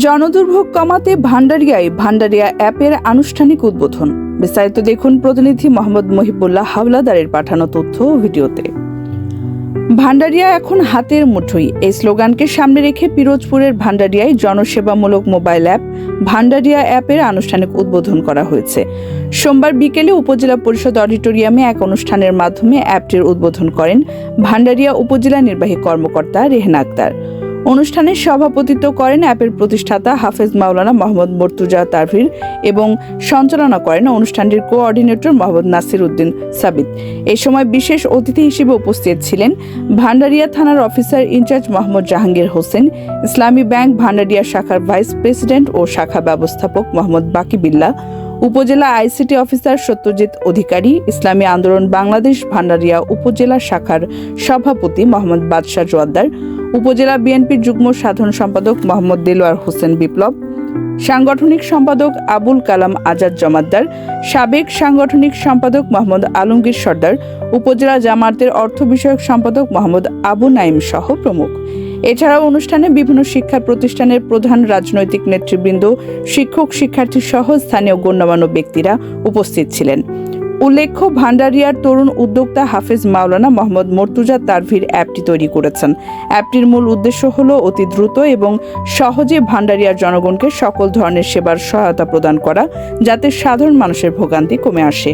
জনদুর্ভোগ কমাতে ভান্ডারিয়ায় ভান্ডারিয়া অ্যাপের আনুষ্ঠানিক উদ্বোধন। বিস্তারিত দেখুন প্রতিনিধি মোহাম্মদ মহিবুল্লাহ হাওলাদারের পাঠানো তথ্য ভিডিওতে। ভান্ডারিয়া এখন হাতের মুঠোই। এই স্লোগানকে সামনে রেখে পিরোজপুরের ভান্ডারিয়ায় জনসেবামূলক মোবাইল অ্যাপ ভান্ডারিয়া অ্যাপের আনুষ্ঠানিক উদ্বোধন করা হয়েছে। সোমবার বিকেলে উপজেলা পরিষদ অডিটোরিয়ামে এক অনুষ্ঠানের মাধ্যমে অ্যাপটির উদ্বোধন করেন ভান্ডারিয়া উপজেলা নির্বাহী কর্মকর্তা রেহনা আক্তার। অনুষ্ঠানে সভাপতিত্ব করেন অ্যাপের প্রতিষ্ঠাতা হাফেজ মাওলানা মোহাম্মদ মর্তুজা তারভির এবং সঞ্চালনা করেন অনুষ্ঠানটির কোঅর্ডিনেটর মোহাম্মদ নাসির উদ্দিন সাবিত। এ সময় বিশেষ অতিথি হিসেবে উপস্থিত ছিলেন ভান্ডারিয়া থানার officer in charge Mohammad Jahangir Hossain, Islami bank Bhandaria শাখার ভাইস প্রেসিডেন্ট ও শাখা ব্যবস্থাপক মোহাম্মদ বাকি বিল্লাহ উপজেলা আইসিটি অফিসার সত্যজিৎ অধিকারী, ইসলামী আন্দোলন বাংলাদেশ ভান্ডারিয়া উপজেলা শাখার সভাপতি মোহাম্মদ বাদশাহ জোয়াদ্দার উপজেলা বিএনপির যুগ্ম সাধারণ সম্পাদক মোহাম্মদ দেলোয়ার হোসেন বিপ্লব, সাংগঠনিক সম্পাদক আবুল কালাম আজাদ জমাদ্দার, সাবেক সাংগঠনিক সম্পাদক মোহাম্মদ আলমগীর সর্দার, উপজেলা জামায়াতের অর্থ বিষয়ক সম্পাদক মোহাম্মদ আবু নাইম সহ প্রমুখ। এছাড়াও অনুষ্ঠানে বিভিন্ন শিক্ষা প্রতিষ্ঠানের প্রধান রাজনৈতিক নেতৃবৃন্দ, শিক্ষক, শিক্ষার্থী সহ স্থানীয় গণ্যমান্য ব্যক্তিরা উপস্থিত ছিলেন। উল্লেখ্য, ভান্ডারিয়ার তরুণ উদ্যোক্তা হাফেজ মাওলানা মোহাম্মদ মর্তুজা তারভির অ্যাপটি তৈরি করেছেন। অ্যাপটির মূল উদ্দেশ্য হল অতি দ্রুত এবং সহজে ভান্ডারিয়ার জনগণকে সকল ধরনের সেবার সহায়তা প্রদান করা, যাতে সাধারণ মানুষের ভোগান্তি কমে আসে।